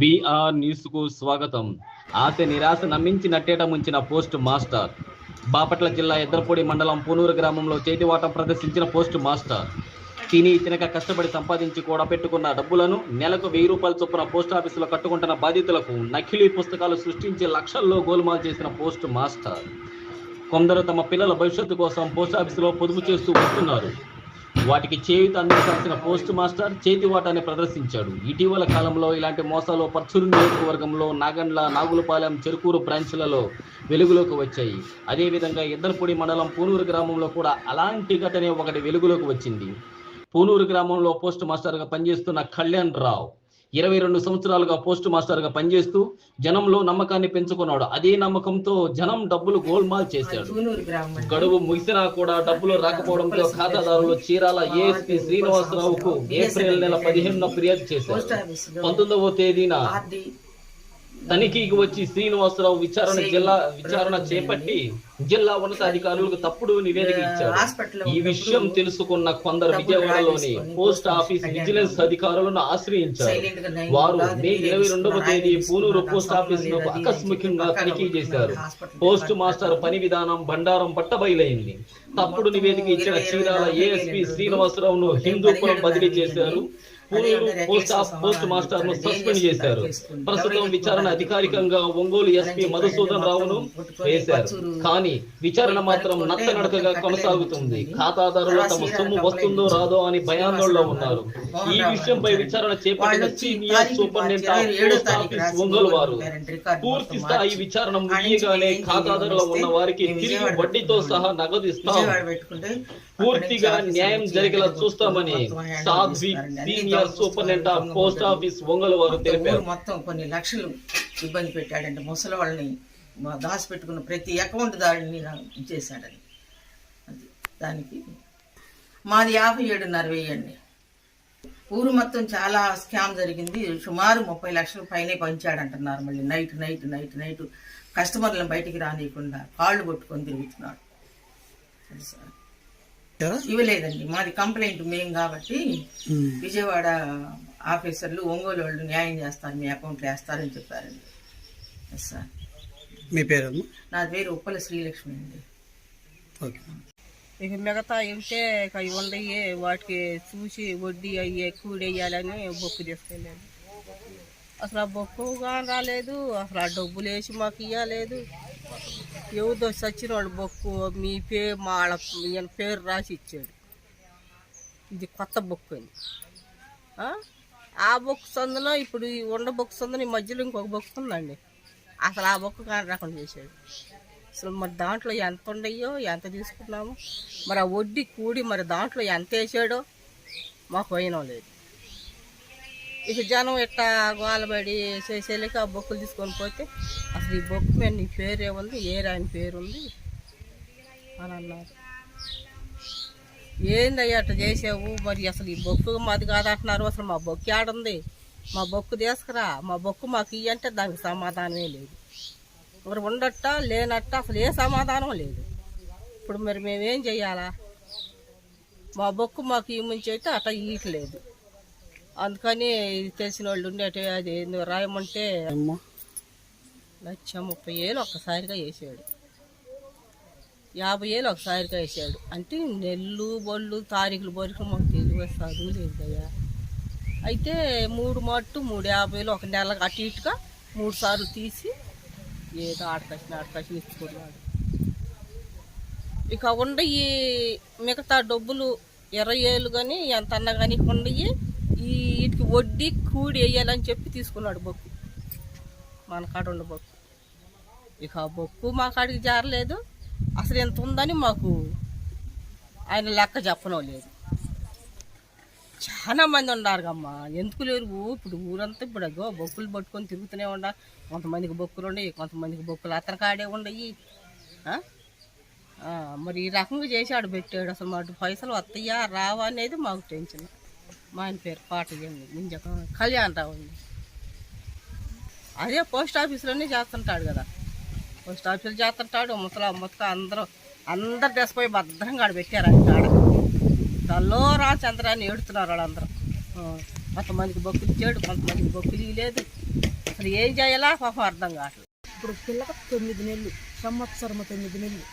BR న్యూస్కు స్వాగతం. ఆశ నిరాశ నమ్మించి నట్టేట ముంచిన పోస్ట్ మాస్టర్. బాపట్ల జిల్లా ఎద్దరపూడి మండలం పూనూరు గ్రామంలో చేతివాటం ప్రదర్శించిన పోస్ట్ మాస్టర్. తిని తినక కష్టపడి సంపాదించి కూడా పెట్టుకున్న డబ్బులను నెలకు వెయ్యి రూపాయలు చొప్పున పోస్ట్ ఆఫీసులో కట్టుకుంటున్న బాధితులకు నకిలీ పుస్తకాలు సృష్టించి లక్షల్లో గోల్మాల్ చేసిన పోస్ట్ మాస్టర్. కొందరు తమ పిల్లల భవిష్యత్తు కోసం పోస్ట్ ఆఫీసులో పొదుపు చేస్తూ వస్తున్నారు. వాటికి చేయూత అందించాల్సిన పోస్ట్ మాస్టర్ చేతివాటాన్ని ప్రదర్శించాడు. ఇటీవల కాలంలో ఇలాంటి మోసాలు పర్చూరు నియోజకవర్గంలో నాగండ్ల నాగులపాలెం చెరుకూరు బ్రాంచ్లలో వెలుగులోకి వచ్చాయి. అదేవిధంగా ఇద్దరపూడి మండలం పూనూరు గ్రామంలో కూడా అలాంటి ఘటనే ఒకటి వెలుగులోకి వచ్చింది. పూనూరు గ్రామంలో పోస్ట్ మాస్టర్గా పనిచేస్తున్న కళ్యాణ్ రావు. ఇరవై రెండు సంవత్సరాలుగా పోస్ట్ మాస్టర్గా పనిచేస్తూ జనంలో నమ్మకాన్ని పెంచుకున్నాడు. అదే నమ్మకంతో జనం డబ్బులు గోల్మాల్ చేశాడు. గడువు ముగిసినా కూడా డబ్బులు రాకపోవడంతో ఖాతాదారులు చీరాల ఏఎస్పీ శ్రీనివాసరావుకు ఏప్రిల్ నెల పదిహేనున ఫిర్యాదు చేశారు. పంతొమ్మిదవ తేదీన తనిఖీకి వచ్చి శ్రీనివాసరావు విచారణ జిల్లా విచారణ చేపట్టి జిల్లా ఉన్నతాధికారులకు తప్పుడు నివేదిక ఇచ్చారు. ఈ విషయం తెలుసుకున్న కొందరు విజయవాడలోని పోస్ట్ ఆఫీస్ విజిలెన్స్ అధికారులను ఆశ్రయించారు. వారు మే ఇరవై రెండవ తేదీ పూనూరు. పోస్ట్ ఆఫీస్లో ఆకస్మికంగా తనిఖీ చేశారు. పోస్ట్ మాస్టర్ పని విధానం బండారం పట్టబయలైంది తప్పుడు నివేదిక ఇచ్చిన చీరాల ఏఎస్పీ శ్రీనివాసరావును హిందూపురం బదిలీ చేశారు. పోస్ట్ పోస్ట్ మాస్టర్ను సస్పెండ్ చేశారు. ప్రస్తుతం విచారణ అధికారికంగా ఒంగోలు ఎస్పీ మధుసూదన్ రావును వేశారు. కానీ విచారణ మాత్రం నత్తనడకగా కొనసాగుతుంది. ఖాతాదారులు తమ సొమ్ము వస్తుందో రాదో అని భయాందోళనలో ఉన్నారు. ఈ విషయంపై విచారణ చేపట్టిన సీనియర్ సూపరింటెండెంట్ ఆఫీస్ ఒంగోలు వారు. పూర్తి స్థాయి విచారణ ముగియగానే ఖాతాదారులు ఉన్న వారికి తిరిగి వడ్డీతో సహా నగదు ఇస్తాం. పూర్తిగా న్యాయం జరిగేలా చూస్తామని Sadhvi senior superintendent of post office Ongole వారు తెలిపారు. మొత్తం కొన్ని లక్షలు ఇబ్బంది పెట్టాడంటే ముసలి వాళ్ళని మా- దాచి పెట్టుకున్న ప్రతి అకౌంట్ దాడిని ఇచ్చేసాడని అది దానికి మాది యాభై ఏడున్నర వెయ్యండి ఊరు మొత్తం చాలా స్కామ్ జరిగింది. సుమారు ముప్పై లక్షల పైనే పంచాడంటున్నారు మళ్ళీ. నైట్ నైట్ నైట్ నైట్ కస్టమర్లను బయటికి రానియకుండా కాళ్ళు కొట్టుకొని తిరుగుతున్నాడు. సార్. ఇవ్వలేదండి. మాది కంప్లైంట్ మేం కాబట్టి విజయవాడ ఆఫీసర్లు ఒంగోలు వాళ్ళు న్యాయం చేస్తారు మీ అకౌంట్లో వేస్తారని చెప్పారండి. ఎస్ సార్ మీ పేరమ్మా? నా పేరు ఉప్పల శ్రీలక్ష్మి అండి. ఓకే. ఇక మిగతా ఉంటే ఇక అవి ఉండయి వాటికి చూసి వడ్డీ అయ్యే కూడేయాలని బొక్కు తీసుకెళ్ళాడు అసలు ఆ బొక్కు కానీ రాలేదు అసలు ఆ డబ్బులు వేసి మాకు ఇవ్వలేదు ఎవదో సచిన వాడు బొక్కు మీ పేరు మా వాళ్ళ ఈయన పేరు రాసి ఇచ్చాడు. ఇది కొత్త బొక్కు అని ఆ? బొక్కు సందులో ఇప్పుడు ఈ ఉండ బొక్కు సందులో ఈ మధ్యలో ఇంకొక బొక్కు ఉందండి. అసలు ఆ బొక్కు కానీ రాకుండా చేశాడు. అసలు మరి దాంట్లో ఎంత ఉండయో ఎంత తీసుకున్నాము మరి ఆ వడ్డీ కూడి మరి దాంట్లో ఎంత వేసాడో మాకు పోయినం లేదు. ఇక జనం ఇట్లా గోలబడి చేసేలేక ఆ బొక్కులు తీసుకొని పోతే అసలు ఈ బొక్కు మీద నీ పేరే ఉంది ఏ రాని పేరు ఉంది? అని అన్నారు. ఏందయ్యా అట్లా చేసావు? మరి అసలు ఈ బొక్కు మాది కాదంటున్నారు. అసలు మా బొక్కు ఆడుంది మా బొక్కు తీసుకురా. మా బొక్కు మాకు ఇయ్యంటే దానికి సమాధానమే లేదు. మరి ఉండట్ట లేనట్ట అసలు ఏ సమాధానం లేదు. ఇప్పుడు మరి మేమేం చెయ్యాలా మా బొక్కు మాకు ఈ ముంచి అయితే అట్లా ఇయ్యట్లేదు. అందుకని ఇది తెలిసిన వాళ్ళు ఉండేటి అది రాయమంటే లక్ష ముప్పై ఏళ్ళు ఒక్కసారిగా వేసాడు యాభై ఏళ్ళు ఒకసారిగా వేసాడు అంటే నెల్లు బొళ్ళు తారీఖులు బొరికి మాకు తెలియదు చదువు లేదు అయ్యా అయితే మూడు మట్టు మూడు యాభైలు ఒక నెల అటు ఇటుగా మూడు సార్లు తీసి ఏదో ఆడకసిన ఆడకసిన ఇచ్చుకున్నాడు. ఇక ఉండయి మిగతా డబ్బులు ఇరవై ఏళ్ళు కానీ ఎంత అన్నా కానీ ఉండయి. ఈ వీటికి వడ్డీ కూడి వేయాలని చెప్పి తీసుకున్నాడు బొక్కు. మన కాడ ఉన్న బొక్కు. ఇక ఆ బొక్కు మా కాడికి జారలేదు. అసలు ఎంత ఉందని మాకు ఆయన లెక్క చెప్పడం లేదు చాలా మంది ఉన్నారు అమ్మా ఎందుకు లేరు? ఊ- ఇప్పుడు ఊరంతా ఇప్పుడు అగో బొక్కులు పట్టుకొని తిరుగుతూనే ఉండ. కొంతమందికి బొక్కులు ఉండయి కొంతమందికి బొక్కులు అతని కాడే ఉండయి. మరి ఈ రకంగా చేశాడు పెట్టాడు. అసలు మాకు పైసలు వస్తాయా రావా అనేది మాకు టెన్షన్. మా ఆయన పేరు పాట ముంజ కళ్యాణ్ రావు అండి. అదే పోస్ట్ ఆఫీసులోనే చేస్తుంటాడు కదా. పోస్ట్ ఆఫీస్లో చేస్తుంటాడు ముసలా ముతక అందరూ అందరు దశపోయి భద్రంగా ఆడ పెట్టారు ఆడ తల్లో రాచంద్రాన్ని ఏడుతున్నారు వాళ్ళందరూ. కొంతమందికి బొక్కులు ఇచ్చాడు కొంతమందికి బొక్కులు లేదు అసలు ఏం చేయాలా? పాపం అర్థం కావట్లేదు. ఇప్పుడు పిల్లక తొమ్మిది నెలలు సంవత్సరం తొమ్మిది నెలలు.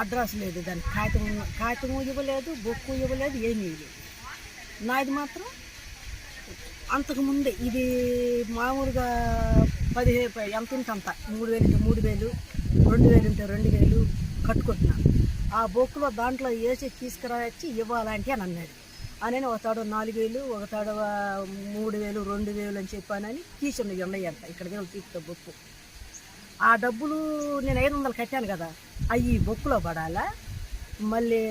అడ్రస్ లేదు దానికి. కాగితం కాగితం ఇవ్వలేదు బొక్కు ఇవ్వలేదు ఏమీ ఇవ్వలేదు. నాది మాత్రం అంతకుముందే ఇది మామూలుగా పదిహేను ఎంత ఉంటే అంత మూడు వేలు ఉంటే మూడు వేలు రెండు వేలు ఉంటే రెండు వేలు కట్టుకుంటున్నాను ఆ బొక్కులో దాంట్లో వేసి తీసుకురావచ్చి ఇవ్వాలంటే అని అన్నాడు. అని ఒక తాడు నాలుగు వేలు ఒక తాడు మూడు వేలు రెండు వేలు అని చెప్పానని తీసుకున్న ఉన్నాయి అంట ఇక్కడ దేవుడు తీసుకున్న బొక్కు. ఆ డబ్బులు నేను ఐదు వందలు కట్టాను కదా అవి బొక్కులో పడాలా? మళ్ళీ